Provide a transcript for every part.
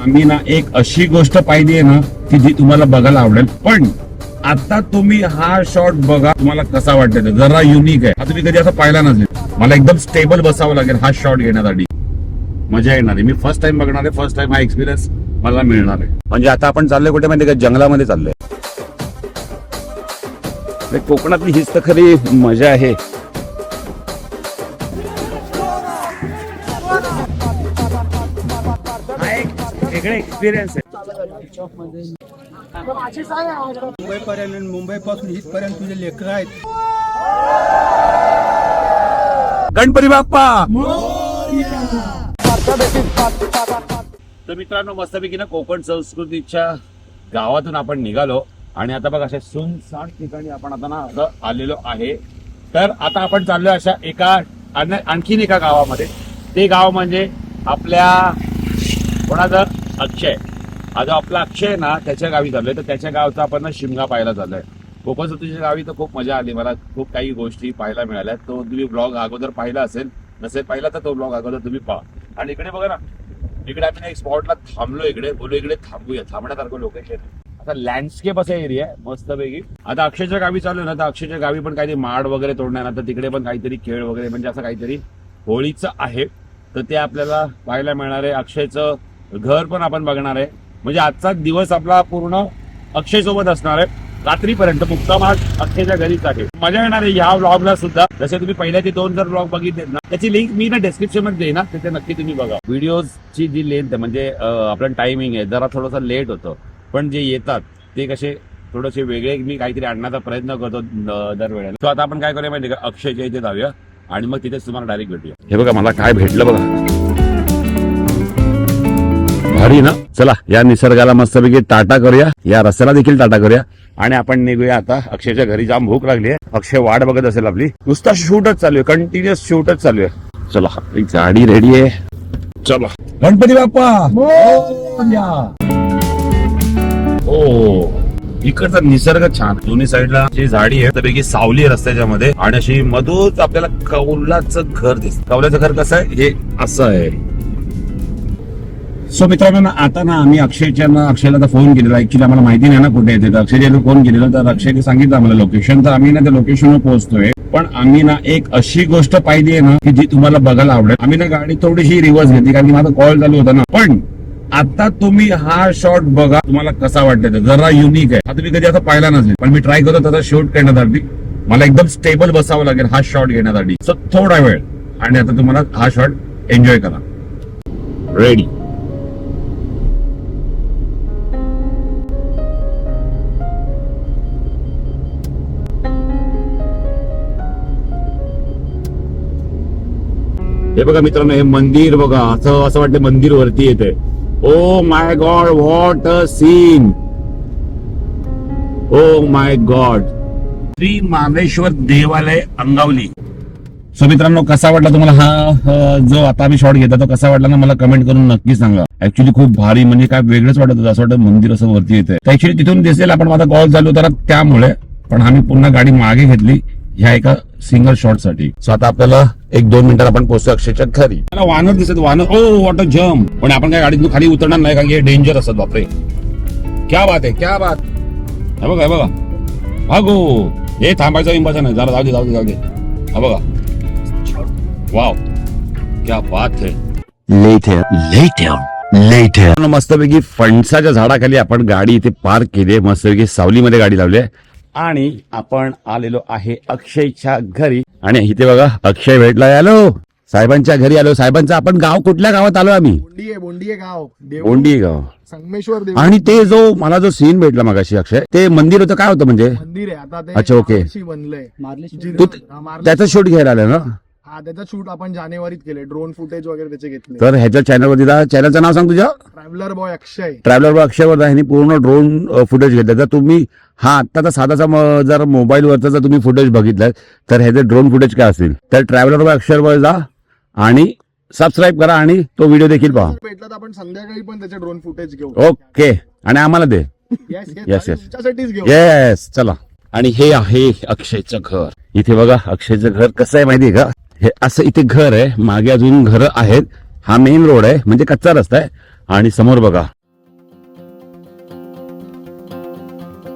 आम्ही ना एक अशी गोष्ट पाहिली आहे ना की जी तुम्हाला बघायला आवडेल. पण आता तुम्ही हा शॉट बघा तुम्हाला कसा वाटते ते. जरा युनिक आहे. हा तुम्ही कधी असं पाहिला नसेल. मला एकदम स्टेबल बसावं लागेल हा शॉट घेण्यासाठी. मजा येणार आहे. मी फर्स्ट टाइम बघणार आहे फर्स्ट टाइम हा एक्सपिरियन्स मला मिळणार आहे. म्हणजे आता आपण चाललोय कुठे माहिती का? जंगलामध्ये चाललोय. कोकणातली हीच तर खरी मजा आहे. एक वेगळा एक्सपिरियन्स आहे. मुंबईपर्यंत आणि मुंबईपासून इथपर्यंत तुझे लेकर आहेत. गणपती बाप्पा! तर मित्रांनो मस्तपैकी ना कोकण संस्कृतीच्या गावातून आपण निघालो आणि आता बघा अशा सुनसान ठिकाणी आपण आता ना आता आलेलो आहे. तर आता आपण चाललोय अशा एका आण- आणखीन एका गावामध्ये. ते गाव म्हणजे आपल्या कोणाचं? अक्षय. हा जो आपला अक्षय ना त्याच्या गावी चाललोय तर त्याच्या गावचा आपण ना शिमगा पाहायला चाललोय. कोकण संस्कृतीच्या गावी तर खूप मजा आली. मला खूप काही गोष्टी पाहायला मिळाल्या. तो तुम्ही ब्लॉग अगोदर पाहिला असेल नसेल पाहिला तर तो ब्लॉग अगोदर तुम्ही पहा. आणि इकडे बघा ना इकडे आम्ही एक स्पॉटला थांबलो इकडे. बोलू इकडे थांबूया. थांबण्यासारखं लोकेशन आता लँडस्केप असा एरिया आहे मस्तपैकी. आता अक्षयच्या गावी चालू ना तर अक्षयच्या गावी पण काहीतरी माड वगैरे तोडणार आता तर तिकडे पण काहीतरी खेळ वगैरे म्हणजे असं काहीतरी होळीचं आहे. तर ते आपल्याला पाहायला मिळणार आहे. अक्षयचं घर पण आपण बघणार आहे. म्हणजे आजचा दिवस आपला पूर्ण अक्षय सोबत असणार आहे. रात्रीपर्यंत मुक्कामात अक्षयच्या घरीच आहे. मजा येणार आहे ह्या ब्लॉगला सुद्धा. जसे तुम्ही पहिल्याचे दोन जर ब्लॉग बघितलेत ना त्याची लिंक मी ना डिस्क्रिप्शनमध्ये देईन ना तिथे नक्की तुम्ही बघा. व्हिडिओची जी लेंथ आहे म्हणजे आपलं टायमिंग आहे जरा थोडंसं लेट होतं. पण जे येतात ते कसे थोडेसे वेगळे मी काहीतरी आणण्याचा प्रयत्न करतो दरवेळेला. तो आता आपण काय करूया माहिती का? अक्षयच्या इथे जाऊया. आणि मग तिथेच तुम्हाला डायरेक्ट भेटूया. हे बघा मला काय भेटलं बघा. भारी ना? चला या निसर्गाला मस्तपैकी टाटा करूया. या रस्त्याला देखील टाटा करूया. आणि आपण निघूया आता. अक्षयच्या घरी जाम भूक लागली आहे. अक्षय वाट बघत असेल आपली. नुसता शूटच चालू आहे. कंटिन्युअस शूटच चालू आहे. चला आपली गाडी रेडी आहे. चला. गणपती बाप्पा! हो. इकडचा निसर्ग छान. दोन्ही साईडला जी झाडी आहे त्यापैकी सावली आहे रस्त्याच्या मध्ये. आणि अशी मधूच आपल्याला कौलाचं घर दिसत. कौलाचं घर कसं आहे? हे असं आहे. सो मित्रांनो ना आता ना आम्ही अक्षयच्या अक्षयला तर फोन केलेला ऍक्च्युली आम्हाला माहिती नाही ना कुठे येते तर अक्षयच्या फोन केलेला तर अक्षयने सांगितलं आम्हाला लोकेशन तर आम्ही ना त्या लोकेशनवर पोहोचतोय. पण आम्ही ना एक अशी गोष्ट पाहिली आहे ना की जी तुम्हाला बघायला आवडेल. आम्ही ना गाडी थोडीशी रिव्हर्स घेतली कारण की माझा कॉल चालू होता ना. पण आता तुम्ही हा शॉट बघा तुम्हाला कसा वाटतंय जरा युनिक आहे. हा तुम्ही कधी असं पाहिला नसेल. पण मी ट्राय करतो त्याचा शूट करण्यासाठी. मला एकदम स्टेबल बसावं लागेल हा शॉट घेण्यासाठी. सो थोडा वेळ. आणि आता तुम्हाला हा शॉट एन्जॉय करा. रेडी हे बघा मित्रांनो हे मंदिर बघा. असं असं वाटतं मंदिर वरती येते ओ my god what a scene oh my god Shri Mameshwar देवालय अंगावली. सो मित्रांनो कसा वाटला तुम्हाला हा जो आता आम्ही शॉट घेता तो कसा वाटला ना मला कमेंट करून नक्की सांगा. ऍक्च्युली खूप भारी म्हणजे काय वेगळंच वाटत होतं. असं वाटतं मंदिर असं वरती येते ऍक्च्युली तिथून दिसेल आपण माझा कॉल चालू होता त्यामुळे. पण आम्ही पुन्हा गाडी मागे घेतली. ह्या एका सिंगल शॉटसाठी. सो आता आपल्याला एक दोन मिनिटात आपण पोहोचतो अक्षयच्या घरी. मला वानर दिसत वानर ओ वॉट अ जम पण आपण काय गाडीतून खाली उतरणार नाही कारण की हे डेंजर असत बापरे. क्या बात आहे क्या बात. हे बघा हे बघा. भागो. हे थांबायचं इंबाचं नाही. जरा जाऊ दे जाऊ दे जाऊ दे. हा बघा. वाव क्या बात है. Later, later, later. मस्तपैकी फणसाच्या झाडाखाली आपण गाडी इथे पार्क केली आहे. मस्तपैकी सावलीमध्ये गाडी लावली आहे. आणि आपण आलेलो आहे अक्षयच्या घरी. आणि इथे बघा अक्षय भेटलाय हॅलो! साहेबांच्या घरी आलो. साहेबांचं आपण गाव कुठल्या गावात आलो आम्ही? बोंडी आहे बोंडी आहे गाव. देव बोंडी गाव. संगमेश्वर देव आणि ते जो मला जो सीन भेटला मगाशी अक्षय ते मंदिर होतं काय होतं म्हणजे? मंदिर आहे. आता ते अच्छा, ओके. बनलंय. त्याचं शूट घ्यायला आलं ना? हा त्याचा शूट आपण जानेवारीत केले ड्रोन फुटेज वगैरे त्याचे घेतले. तर ह्याच्या चॅनलवरती जा. चॅनलचं नाव सांग तुझ्या. ट्रॅव्हलर बॉय अक्षय ट्रॅव्हलर अक्षयवर ह्यांनी पूर्ण ड्रोन फुटेज घेतलं जर तुम्ही हा आत्ताचा साधाचा म- जर मोबाईलवरचा जर तुम्ही फुटेज बघितलं तर ह्याचे ड्रोन फुटेज काय असतील तर ट्रॅव्हलर अक्षरवर जा आणि सबस्क्राईब करा आणि तो व्हिडिओ देखील पहा. भेटला तर आपण संध्याकाळी पण त्याचे ड्रोन फुटेज घेऊ. ओके आणि आम्हाला दे. Yes, yes. तुमच्यासाठीच घेऊ. येस चला. आणि हे आहे अक्षयचं घर. इथे बघा अक्षयचं घर कसं आहे माहितीये का? हे असं इथे घर आहे. मागे अजून घरं आहेत. हा मेन रोड आहे. म्हणजे कच्चा रस्ता आहे. आणि समोर बघा.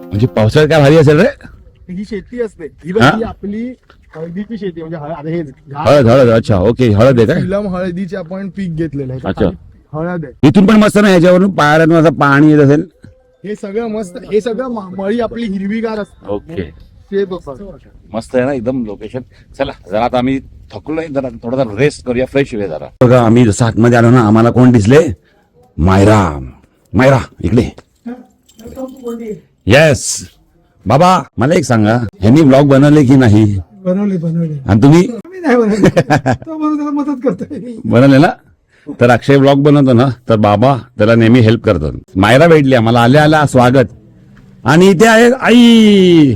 म्हणजे पावसाळ्यात काय भारी असेल रे? ही शेती असते. ही बघ, हा? ही आपली हळदीची शेती म्हणजे हळ- आता हे घास- हळद हळद. अच्छा ओके हळद आहे काय? हळदीचे आपण पीक घेतलेलं आहे. अच्छा. हळद आहे. इथून पण मस्त ना ह्याच्यावरून पायाला असं पाणी येत असेल? हे सगळं मस्त हे सगळं मा- मळी आपली हिरवीगार असते. ओके ते बघ. मस्त आहे ना एकदम लोकेशन चला जरा आता आम्ही थकलोय जरा थोडासा रेस्ट करूया फ्रेश होऊया जरा. बघा आम्ही जसं आतमध्ये आलो ना आम्हाला कोण दिसले? मायरा मायरा इकडे. येस बाबा मला एक सांगा ह्यांनी ब्लॉग बनवले की नाही? बनवले बनवले. आणि तुम्ही? मदत करतोय. बनवले ना? तर अक्षय ब्लॉग बनवतो ना तर बाबा त्याला नेहमी हेल्प करतात मायरा भेटली आम्हाला. आल्या आल्या स्वागत. आणि इथे आहे आई.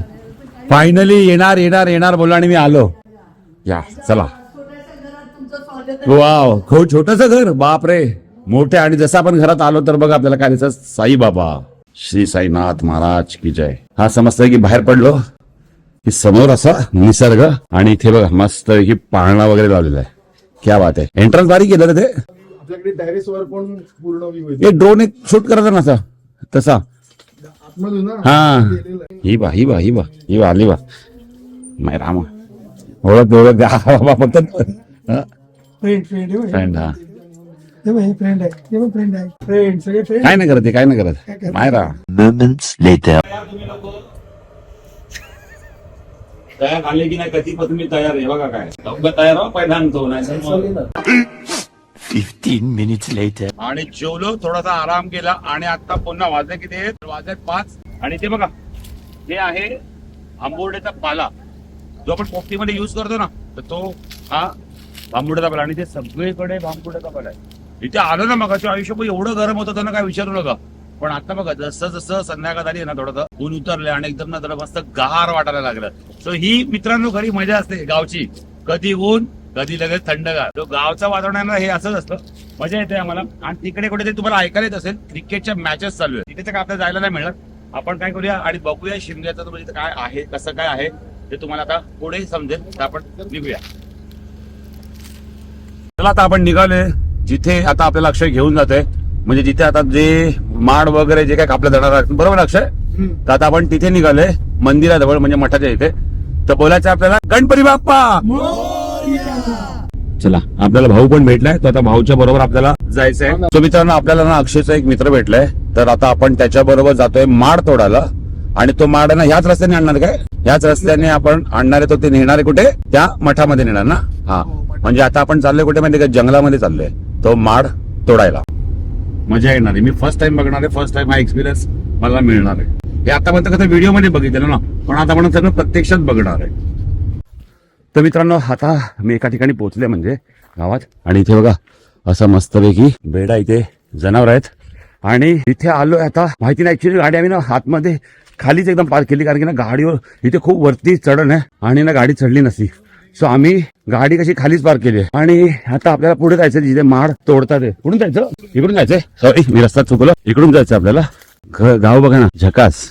फायनली येणार येणार येणार बोला आणि मी आलो. या चला. वाव खूप छोटस घर बापरे. मोठे आणि जसं आपण घरात आलो तर बघा आपल्याला काय दिसत साई बाबा श्री साईनाथ महाराज की जय. हा समजतंय की बाहेर पडलो. की समोर असा निसर्ग आणि इथे बघा मस्त की पाळणा वगैरे लावलेला आहे. क्या बात आहे. एंट्रन्स बारी केलं ते? आपल्याकडे टेरेस वर पण पूर्ण व्ह्यू एक ड्रोन एक शूट करायचा ना असा? तसा. हा. ही बा ही बा ही बा ही बा आली बा. माय रामा. ओळख ओळख बाबा फक्त. हा, फ्रेंड फ्रेंड हे friend, हा. फ्रेंड आहे. हे पण फ्रेंड आहे. फ्रेंड सगळे फ्रेंड काय नाही करत ते काय नाही करत. Myra Moments later. तयार झाले की नाही कधी पण तुम्ही तयार आहे. बघा काय. तयार हो पहिला आणतो नाही 15 minutes लेटर आणि जेवलो थोडासा आराम केला आणि आता पुन्हा वाजले किती आहेत? वाजले पाच. आणि ते बघा हे आहे आंबोर्डेचा पाला. जो आपण पोपटीमध्ये युज करतो ना तर तो हा भांबुड्याचा पाला. आणि ते सगळीकडे भांबुड्याचा पाला आहे. इथे आलो ना मग आयुष्य एवढं गरम होतं त्यांना काय विचारू नका. पण आता बघा जसं जसं संध्याकाळ झाली ना थोडं ऊन उतरलं आणि एकदम ना जरा मस्त गार वाटायला लागलं. सो ही मित्रांनो खरी मजा असते गावची. कधी ऊन कधी लगेच थंडगार तो गावचं वातावरण आहे ना हे असंच असतं. मजा येते आम्हाला. आणि तिकडे कुठे तुम्हाला ऐकायला येत असेल क्रिकेटच्या मॅचेस चालू आहेत. तिथे तर आपल्याला जायला नाही मिळणार. आपण काय करूया आणि बघूया शिमग्याचं म्हणजे काय आहे कसं काय आहे ते तुम्हाला आता पुढे समजेल. तर आपण निघूया. चला आता आपण निघालोय. जिथे आता आपल्याला अक्षय घेऊन जातोय. म्हणजे जिथे आता जे माड वगैरे जे काय कापलं जाणार आहे. बरोबर अक्षय. तर आता आपण तिथे निघालोय. मंदिराजवळ म्हणजे मठाच्या इथे. तर बोलायचं आपल्याला गणपती बाप्पा! चला आपल्याला भाऊ पण भेटलाय तर आता भाऊच्या बरोबर आपल्याला जायचंय. तो मित्रांनो आपल्याला ना अक्षयचा एक मित्र भेटलाय. तर आता आपण त्याच्या बरोबर जातोय माड तोडायला. आणि तो माड ना ह्याच रस्त्याने आणणार काय? ह्याच रस्त्याने आपण आणणार आहे तो ते नेणार कुठे? त्या मठामध्ये नेणार ना? हा. म्हणजे आता आपण चाललोय कुठे माहिती का? जंगलामध्ये चाललोय. तो माड तोडायला. मजा येणार आहे. मी फर्स्ट टाइम बघणार आहे. फर्स्ट टाइम हा एक्सपिरियन्स मला मिळणार आहे. हे आतापर्यंत कसं व्हिडिओमध्ये बघितलं ना? पण आता आपण सगळं प्रत्यक्षात बघणार आहे. तर मित्रांनो आता मी एका ठिकाणी पोहोचले म्हणजे गावात. आणि इथे बघा असं मस्तपैकी बेडा इथे जनावर आहेत. आणि इथे आलोय आता. माहिती नाही ऍक्च्युली गाडी आम्ही ना आतमध्ये खालीच एकदम पार्क केली कारण की ना गाडीवर इथे खूप वरती चढण आहे आणि ना गाडी चढली नसती. सो आम्ही गाडी कशी खालीच पार्क केली आहे. आणि आता आपल्याला पुढे जायचं जिथे माड तोडतात कुठून जायचं? इकडून जायचंय? सॉरी मी रस्ता चुकलो इकडून जायचं आपल्याला. गाव बघा ना झकास.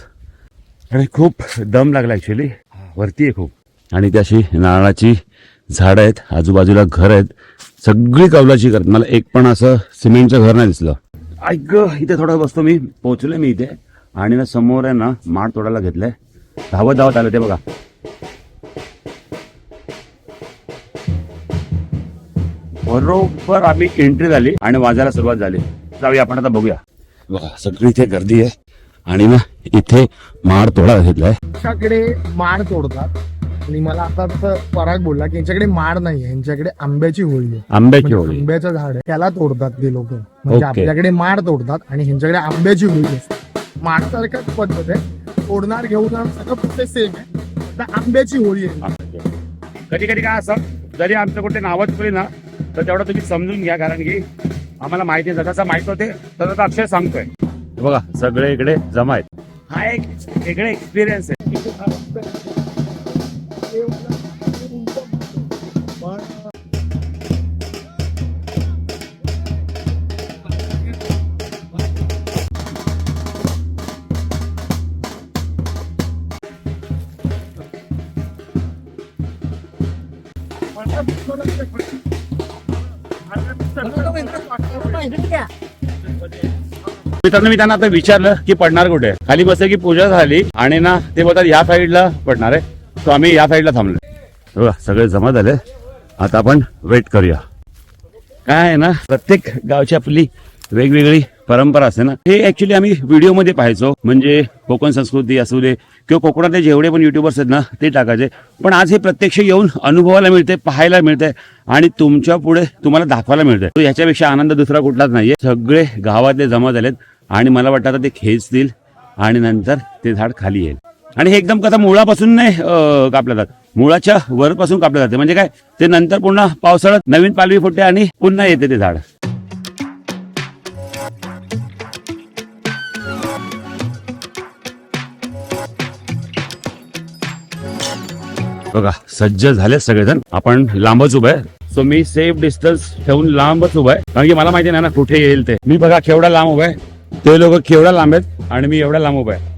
आणि खूप दम लागला ऍक्च्युली वरती आहे खूप. आणि ती अशी नारळाची झाडं आहेत आजूबाजूला घर आहेत. सगळी कौलाची आहेत. मला एक पण असं सिमेंटचं घर नाही दिसलं. ऐक ग, इथे थोडा बसतो मी. पोहोचलोय मी इथे. आणि ना समोर आहे ना माड तोडायला घेतलंय. धावत धावत आलं ते बघा. बरोबर आम्ही एंट्री झाली आणि वाजायला सुरुवात झाली. जाऊया आपण आता बघूया. बघा सगळी इथे गर्दी आहे. आणि ना इथे माड तोडायला घेतलाय. माड तोडतात? आणि मला आता तसं पराग बोलला की यांच्याकडे माड नाही यांच्याकडे आंब्याची होळी आहे. आंब्याची म्हणजे होळी. आंब्याचं झाड आहे. त्याला तोडतात ते लोक. म्हणजे. आपल्याकडे माड तोडतात आणि ह्यांच्याकडे आंब्याची होळी असते. माड सारखाच पद्धत आहे. तोडणार घेऊन सगळं प्रोसेस सेम आहे. आता आंब्याची होळी आहे. कधी कधी काय असं जरी आमचं कुठे नावं चुकली ना तर तेवढं तुम्ही समजून घ्या कारण की आम्हाला माहिती आहे जसं माहीत होते तसं अक्षय सांगतोय. बघा सगळे इकडे जमा आहेत. हा एक वेगळे एक्सपिरियन्स आहे. मित्रांनो मी त्यांना आता विचारलं की पडणार कुठे? खाली बसले की पूजा झाली आणि ना ते बोलतात या साईडला पडणार आहे. तो आम्ही या साईडला थांबलो. सगळे जमा झाले. आता आपण वेट करूया. काय आहे ना प्रत्येक गावची आपली वेगवेगळी परंपरा असते ना. हे ऍक्च्युली आम्ही व्हिडिओमध्ये पाहायचो. म्हणजे कोकण संस्कृती असू दे किंवा कोकणातले जेवढे पण युट्यूबर्स आहेत ना ते टाकायचे. पण आज हे प्रत्यक्ष येऊन अनुभवायला मिळते पाहायला मिळते आणि तुमच्यापुढे तुम्हाला दाखवायला मिळते. तो आनंद दुसरा कुठलाच नाहीये. सगळे गावातले जमा झालेत आणि मला वाटतं आता ते खेचतील आणि नंतर ते झाड खाली येईल. आणि हे एकदम कसं मुळापासून नाही अं, कापलं जात. मुळाच्या वरपासून कापलं जाते. म्हणजे काय? ते नंतर पुन्हा पावसाळ्यात नवीन पालवी फुटते आणि पुन्हा येते ते झाड. बघा सज्ज झाले सगळेजण. आपण लांबच उभे आहे. सो मी सेफ डिस्टन्स ठेवून लांबच उभा आहे. कारण की मला माहिती नाही ना कुठे येईल ते. मी बघा केवढा लांब उभा आहे. ते लोक केवढा लांब आहेत आणि मी एवढा लांब उभा आहे.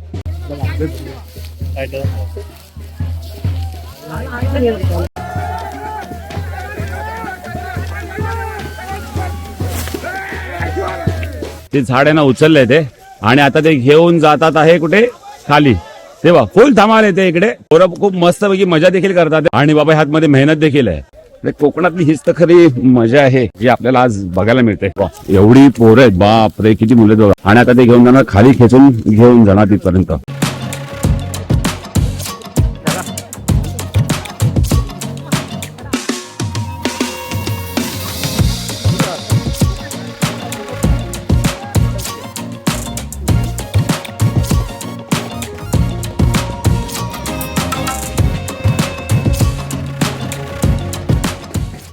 ते झाड आहे ना उचललंय ते. आणि आता ते घेऊन जातात आहे कुठे? खाली. तेव्हा फुल धमाल येते इकडे. पोरं खूप मस्तपैकी मजा देखील करतात. आणि बाबा ह्यात मध्ये मेहनत देखील आहे. कोकणातली हीच तर खरी मजा आहे जी आपल्याला आज बघायला मिळते. एवढी पोरं आहेत. बाप रे किती मुलं आणि आता ते घेऊन जाणार खाली खेचून घेऊन जाणार तिथपर्यंत.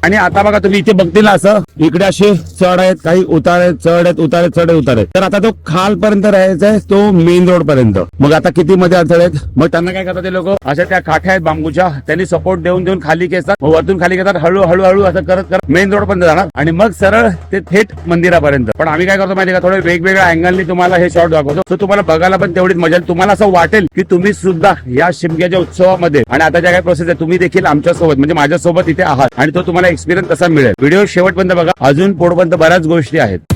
आणि आता बघा तुम्ही इथे बघतील ना असं. इकडे असे चढ आहेत काही उतार आहेत चढ आहेत उतार आहेत चढ आहेत उतार आहेत. तर आता तो खालपर्यंत राहायचा आहे तो मेन रोड पर्यंत. मग आता किती मध्ये अडथळे आहेत? मग त्यांना काय करतात ते लोक? अशा त्या काठ्या आहेत बांबूच्या. त्यांनी सपोर्ट देऊन देऊन खाली घेतात मग वरतून खाली घेतात हळू हळू हळू असं करत करत मेन रोड पर्यंत जाणार. आणि मग सरळ ते थेट मंदिरापर्यंत. पण आम्ही काय करतो माहिती का? थोडे वेगवेगळ्या अँगलनी तुम्हाला हे शॉर्ट दाखवतो. तर तुम्हाला बघायला पण तेवढीच मजा तुम्हाला असं वाटेल की तुम्ही सुद्धा या शिमग्याच्या उत्सवामध्ये आणि आता ज्या काही प्रोसेस आहे तुम्ही देखील आमच्यासोबत म्हणजे माझ्यासोबत इथे आहात. आणि तो तुम्हाला एक्सपिरियन्स तसा मिळेल. व्हिडिओ शेवटपर्यंत बघा. अजून पोटपर्यंत बऱ्याच गोष्टी आहेत.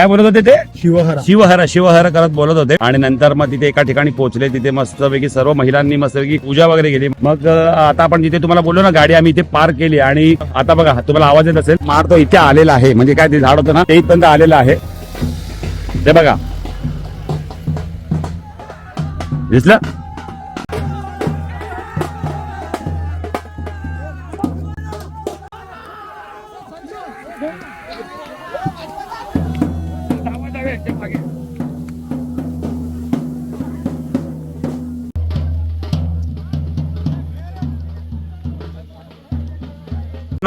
काय बोलत होते ते? शिवहरा. शिवहर शिवहर करत बोलत होते. आणि नंतर मग तिथे एका ठिकाणी पोहोचले. तिथे मस्तपैकी सर्व महिलांनी मस्तपैकी पूजा वगैरे केली. मग आता आपण जिथे तुम्हाला बोललो ना गाडी आम्ही इथे पार्क केली. आणि आता बघा तुम्हाला आवाज येत असेल. मार तो इथे आलेला आहे. म्हणजे काय ते झाड होतं ना ते इथपर्यंत आलेलं आहे. ते बघा. दिसलं?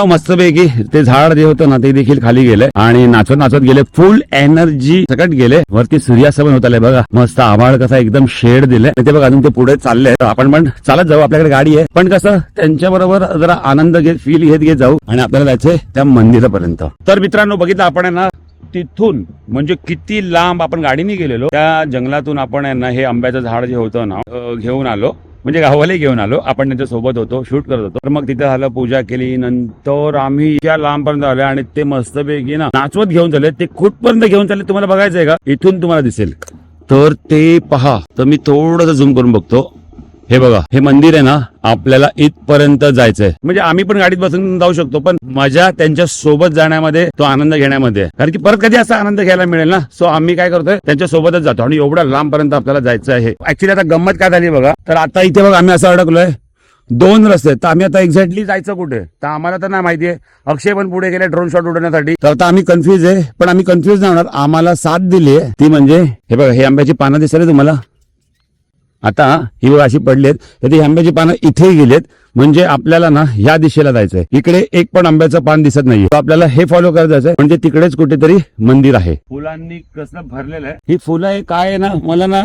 न मस्तपैकी ते झाड जे होतं ना ते देखील खाली गेले आणि नाचत नाचत गेले फुल एनर्जी सकट गेले. वरती सूर्यास्तमन होत आले बघा. मस्त आभाळ कसा एकदम शेड दिले ते बघा अजून ते पुढे चालले आपण पण चालत जाऊ आपल्याकडे गाडी आहे. पण कसं त्यांच्या बरोबर जरा आनंद घेत फील घेत घेत जाऊ. आणि आपल्याला जायचंय त्या मंदिरापर्यंत. तर मित्रांनो बघितलं आपण आहे ना तिथून म्हणजे किती लांब आपण गाडीने गेलेलो. त्या जंगलातून आपण यांना ना हे आंब्याचं झाड जे होतं ना घेऊन आलो. म्हणजे गावाला घेऊन आलो. आपण त्यांच्यासोबत होतो शूट करत होतो. तर मग तिथे झालं पूजा केली. नंतर आम्ही या लांबपर्यंत आलो आणि ते मस्तपैकी ना नाचवत घेऊन चालले. ते कुठपर्यंत घेऊन चालले तुम्हाला बघायचंय का? इथून तुम्हाला दिसेल. तर ते पहा. तर मी थोडंसं झूम करून बघतो. हे बघा हे मंदिर आहे ना आपल्याला इथपर्यंत जायचंय. म्हणजे आम्ही पण गाडीत बसून जाऊ शकतो पण मजा त्यांच्यासोबत जाण्यामध्ये तो आनंद घेण्यामध्ये. कारण की परत कधी असा आनंद घ्यायला मिळेल ना सो आम्ही काय करतोय त्यांच्या सोबतच जातो. आणि एवढ्या लांबपर्यंत आपल्याला जायचं आहे ऍक्च्युली आता गंमत काय झाली बघा तर आता इथे बघा आम्ही असं अडकलोय. दोन रस्ते आहेत. तर आम्ही आता एक्झॅक्टली जायचं कुठे? तर आम्हाला तर नाही माहितीये अक्षय पण पुढे गेले ड्रोन शॉट उडवण्यासाठी. तर आता आम्ही कन्फ्युज आहे पण आम्ही कन्फ्युज नाही होणार. आम्हाला साथ दिली आहे. ती म्हणजे हे बघा हे आंब्याची पानं दिसले तुम्हाला. आता ही बघा अशी पडलेत तर ती आंब्याची पानं इथे गेलेत म्हणजे आपल्याला ना ह्या दिशेला जायचंय. इकडे एक पण आंब्याचं पान दिसत नाहीये. तर आपल्याला हे फॉलो करत जायचंय. म्हणजे तिकडेच कुठेतरी मंदिर आहे. फुलांनी कसं भरलेलं आहे? ही फुलं काय आहे ना मला ना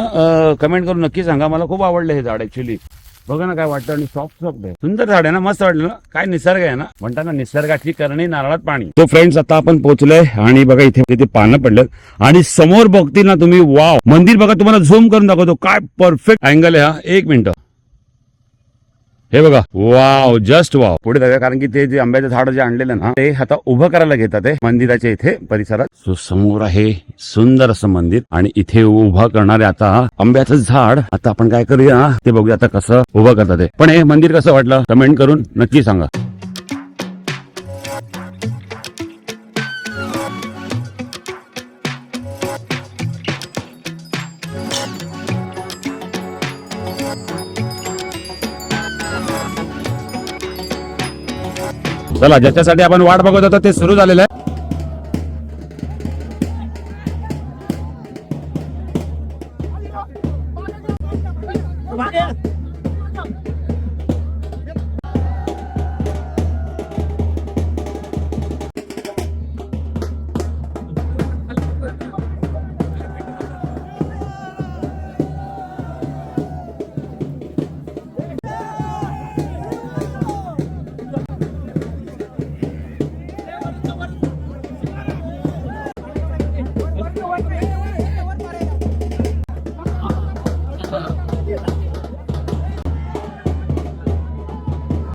कमेंट करून नक्की सांगा. मला खूप आवडलं हे झाड ऍक्च्युली बघा ना काय वाटतं आणि सॉफ्ट सॉफ्ट आहे. सुंदर झाड आहे ना मस्त वाटलं ना? काय निसर्ग आहे ना? म्हणताना निसर्गाची करणी नारळात पाणी. तो फ्रेंड्स आता आपण पोहोचलोय आणि बघा इथे तिथे पानं पडलं आणि समोर बघतील ना तुम्ही वाव मंदिर बघा तुम्हाला झूम करून दाखवतो. काय परफेक्ट अँगल आहे हा. एक मिनिट. हे बघा. वाव जस्ट वाव पुढे जाऊया कारण की ते जे आंब्याचं झाड जे आणलेलं ना ते आता उभं करायला घेतात ते मंदिराच्या इथे परिसरात. सो समोर आहे सुंदर असं मंदिर आणि इथे उभं करणारे आता आंब्याचं झाड. आता आपण काय करूया ते बघूया आता कसं उभं करतात पण हे मंदिर कसं वाटलं? कमेंट करून नक्की सांगा. चला ज्याच्यासाठी आपण वाट बघत होतो ते सुरू झालेलं आहे.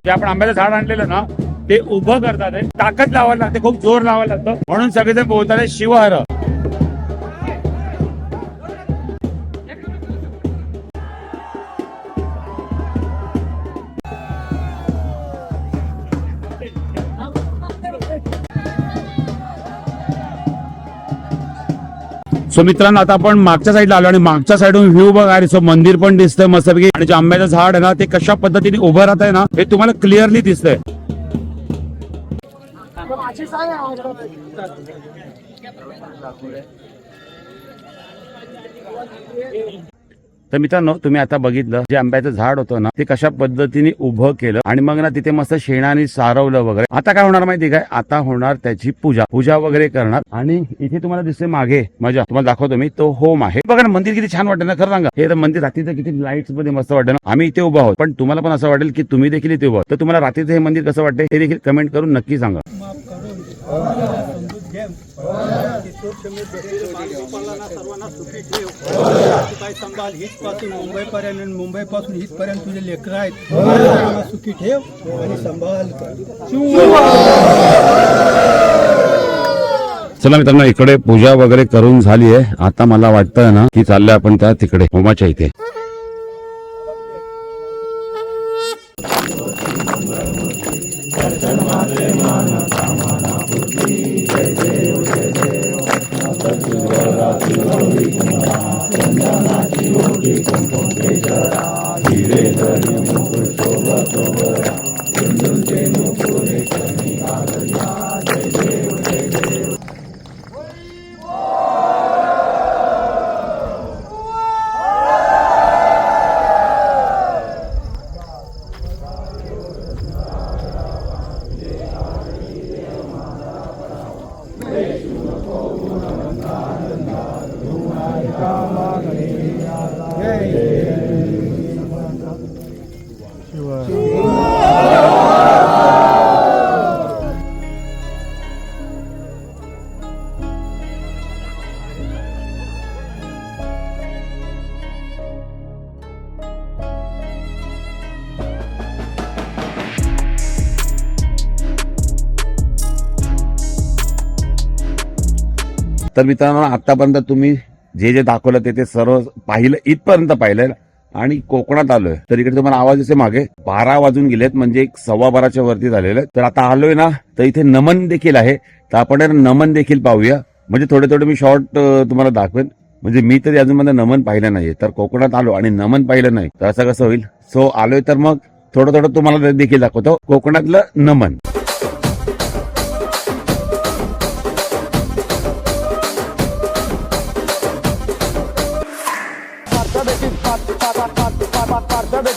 जे आपण आंब्याचं झाड आणलेलं ना ते उभं करतात ताकद लावायला लागते खूप जोर लावायला लागतं. म्हणून सगळेजण बोलतात शिवहर सो मित्रांनो आता आपण मागच्या साईडला आलो आणि मागच्या साईडून व्ह्यू बघा आणि सो मंदिर पण दिसतंय मस्तपैकी. आणि जे आंब्याचं झाड आहे ना ते कशा पद्धतीने उभं राहत आहे ना हे तुम्हाला क्लिअरली दिसतंय. तर मित्रांनो तुम्ही आता बघितलं जे आंब्याचं झाड होतं ना ते कशा पद्धतीने उभं केलं आणि मग ना तिथे मस्त शेणाने सारवलं वगैरे. आता काय होणार माहिती काय? आता होणार त्याची पूजा. पूजा वगैरे करणार. आणि इथे तुम्हाला दिसते मागे मजा. तुम्हाला दाखवतो मी तो होम आहे. बघा ना मंदिर किती छान वाटतं ना खरं सांगा. हे तर मंदिर रात्रीचं किती लाईट्समध्ये मस्त वाटेल ना. आम्ही इथे उभा आहोत. पण तुम्हाला पण असं वाटेल की तुम्ही देखील इथे उभा तर तुम्हाला रात्रीचं हे मंदिर कसं वाटतं हे देखील कमेंट करून नक्की सांगा. काय सांगाल हितपासून मुंबईपर्यंत आणि मुंबईपासून हितपर्यंत तुझे लेकर आहेत. सुखी ठेव आणि सांभाळ चला मित्रांनो इकडे पूजा वगैरे करून झाली आहे. आता मला वाटतं ना की चालले आपण त्या तिकडे होमाच्या इथे. योगी चंदना की योगी कुमकुम केसरा धीरे धरी मुकुट शोभा शोभरा तर मित्रांनो आतापर्यंत तुम्ही जे जे दाखवलं ते ते सर्व पाहिलं इथपर्यंत पाहिलं आणि कोकणात आलोय. तर इकडे तुम्हाला आवाज असे मागे. बारा वाजून गेलेत म्हणजे एक सव्वा बाराच्या वरती झालेलं तर आता आलोय ना तर इथे नमन देखील आहे. तर आपण नमन देखील पाहूया. म्हणजे थोडे थोडे मी शॉर्ट तुम्हाला दाखवेन. म्हणजे मी तरी अजून मध्ये नमन पाहिलं नाहीये. तर कोकणात आलो आणि नमन पाहिलं नाही. तर असं कसं होईल? सो आलोय तर मग थोडं थोडं तुम्हाला देखील दाखवतो. कोकणातलं नमन. aparte de